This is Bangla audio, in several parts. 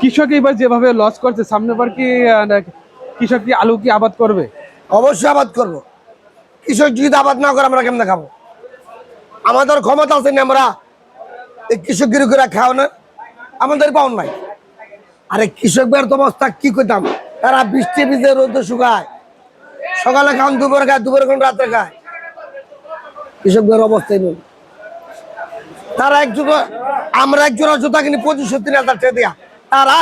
কৃষক এবার যেভাবে লস করছে, সামনে বার কি কৃষক কি আলু কি আবাদ করবে? অবশ্যই আবাদ করব। কৃষক যদি আবাদ না করে, আমরা কেমনে খাব? আমাদের ক্ষমতা আছে না, আমরা এই কৃষক করে খাও না, আমাদের পাউন নাই। আরে কৃষকদের তো অবস্থা কি করতাম? তারা বৃষ্টি ভিজে রোদে শুকায়। সকালে খান দুপুরে খায়, দুপুরে খান রাত্রে খায়। কৃষকদের অবস্থাই নেই তারা একজন আমরা একজোড়া জুতা কিনি, পঁচিশ তিন হাজার টাকা দিয়া। তারা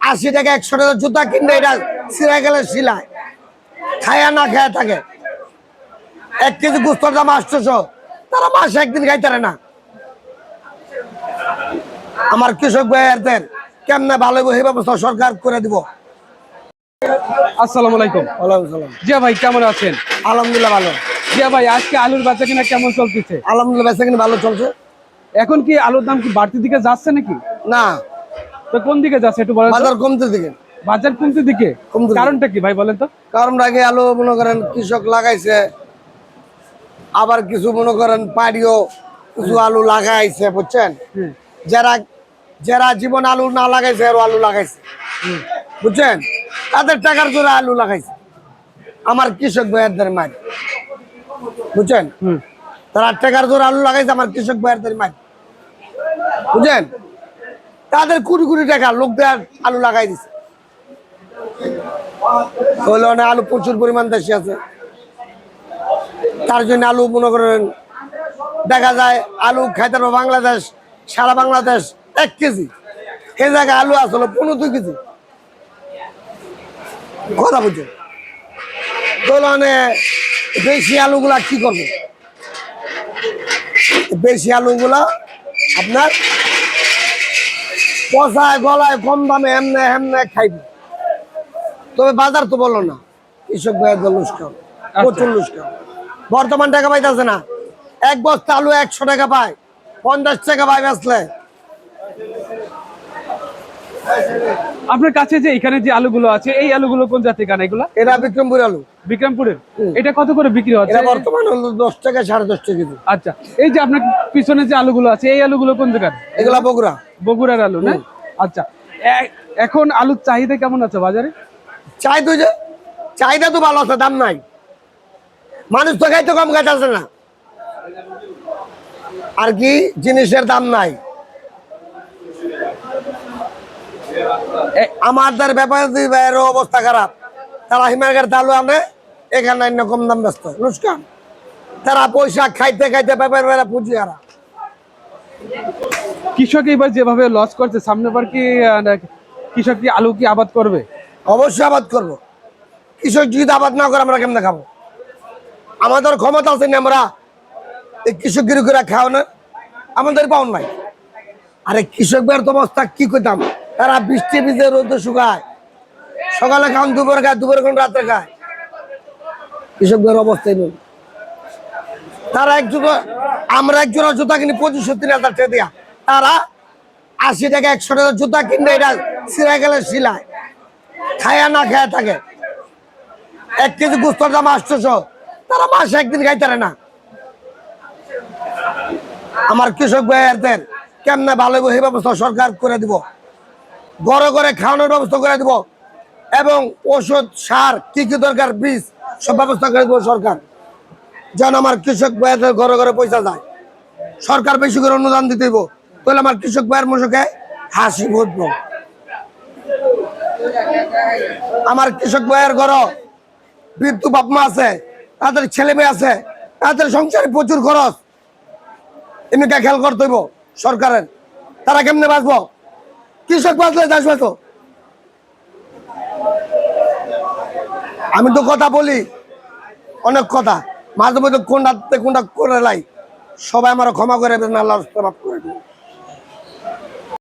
আশি টাকা একশো টাকা জুতা কিনবে এটা সিরা গেলে সিলায়। খায়া না খায়া থাকে। এক কেজি গুস্তর দাম আটশোশো তারা মাসে একদিন খাইতে না। আমার কৃষক ভাইয়াদের কেমনে ভালো এই ব্যবস্থা সরকার করে দিব। আসসালামু আলাইকুম। ওয়ালাইকুম সালাম জিয়া ভাই কেমন আছেন? আলহামদুলিল্লাহ ভালো। জিয়া ভাই আজকে আলুর বাচ্চা কিনা কেমন চলতেছে? আলহামদুলিল্লাহ বেচা কিনা ভালো চলছে। এখন কি আলুর দাম কি বাড়তির দিকে যাচ্ছে নাকি? না তো কোন দিকে যাচ্ছে একটু বলেন? বাজার কমতে দিকে। বাজার কমতে দিকে? কারণটা কি ভাই বলেন তো? কারণ আগে আলু মনে করেন কৃষক লাগাইছে আবার কিছু মনে করেন পাড়িও কিছু আলু লাগাইছে বুঝছেন? যারা যারা জীবন আলু না লাগাইছে আর আলু লাগাইছে। বুঝছেন? তাদের টাকার জোরে আলু লাগাইছে। আমার কৃষক ভাইয়াদের মার বুঝছেন? তারা টাকার জোরে আলু লাগাইছে আমার কৃষক ভাইয়াদের মার বুঝছেন? তাদের কোটি কোটি টাকা লোক লোকদের আলু লাগাই দিছে। হইলে অনেক আলু প্রচুর পরিমাণ দেশে আছে। তার জন্য আলু মনে করেন, দেখা যায় আলু খাইতে বাংলাদেশ, সারা বাংলাদেশ এক কেজি। সে জায়গায় আলু আসলো পনেরো দুই কেজি। কথা বুঝছ দোলনে বেশি আলুগুলা কি করবে? বেশি আলুগুলা আপনার পচায় গলায় কম দামে এমনে এমনে খাইবে। তবে বাজার তো বলো না কৃষক ভাইয়ের লুস্কাম প্রচুর লুস্কাম বর্তমান টাকা পাইতেছে না এক বস্তা আলু একশো টাকা পায় পঞ্চাশ টাকা পায় বেচলে। আপনার কাছে যে এখানে যে আলুগুলো আছে এই আলুগুলো কোন জাতের গান এগুলা? এটা বিক্রমপুর আলু। বিক্রমপুরের? এটা কত করে বিক্রি হচ্ছে? বর্তমান হলো দশ টাকা সাড়ে দশ টাকা আচ্ছা এই যে আপনার পিছনে যে আলুগুলো আছে এই আলুগুলো কোন জায়গার? এগুলা বগুড়া। বগুড়ার আলু না? আচ্ছা এখন আলুর চাহিদা কেমন আছে বাজারে? চাই তো যে চাহিদা তো ভালো আছে দাম নাই। মানুষ তো খাইতে কম খাইতেছে না। আর কি জিনিসের দাম নাই এ- আমাদের ব্যাপারী ভাইয়েরও অবস্থা খারাপ। তারা হিমাগার চালু আনে এখানে অন্য কম দাম ব্যস্ত। নুসকান তারা পয়সা খাইতে খাইতে ব্যাপার ভাইরা পুঁজি হারা। কৃষক এবার যেভাবে লস করছে সামনে বার কি কৃষক কি আলু কি আবাদ করবে? অবশ্যই আবাদ করব। কৃষক যদি আবাদ না করে আমরা কেমনে খাব? আমাদের ক্ষমতা আছে না আমরা এই কৃষক গিরি করে খাও না আমাদের পাউন নাই। আরে কৃষকদের তো অবস্থা কি করতাম তারা বৃষ্টি ভিজে রোদ শুকায়। সকালে খান দুপুরে খায়, দুপুরে খান রাত্রে খায়। কৃষকদের অবস্থায় নেই তারা একজন আমরা একজোড়া জুতা কিনি পঁচিশ তিন হাজার টাকা দিয়া। তারা আশি টাকা, একশো টাকা জুতা কিনবে, এটা সিরা গেলে সিলায়। খায়া না খায়া থাকে। এক কেজি গুস্তর দাম আটশোশো। তারা মাসে একদিন খাইতে পারে না। আমার কৃষক ভাইয়াদের কেমনে ভালো ব্যবস্থা সরকার করে দিব। ঘরে ঘরে খাওয়ানোর ব্যবস্থা করে দিব এবং ওষুধ, সার, কি কি দরকার, বীজ, সব ব্যবস্থা করে দিব সরকার। যেন আমার কৃষক ভাইয়াদের ঘরে ঘরে পয়সা যায়। সরকার বেশি করে অনুদান দিতে দিব তাহলে আমার কৃষক ভাইয়ের মুখে হাসি ফুটবো। আমার কৃষক ভাইয়ের ঘর বৃদ্ধ বাপ মা আছে, তাদের ছেলে মেয়ে আছে, তাদের সংসারে প্রচুর খরচ। এমনিকা খেয়াল করতে হইব সরকারের। তারা কেমনে বাঁচবো? কৃষক বাঁচলে চাষ বাঁচো। আমি তো কথা বলি, অনেক কথা। মাঝে মধ্যে কোনটা কোনটা করে লাই, সবাই আমার ক্ষমা করে দেবেন আল্লাহ করে দিন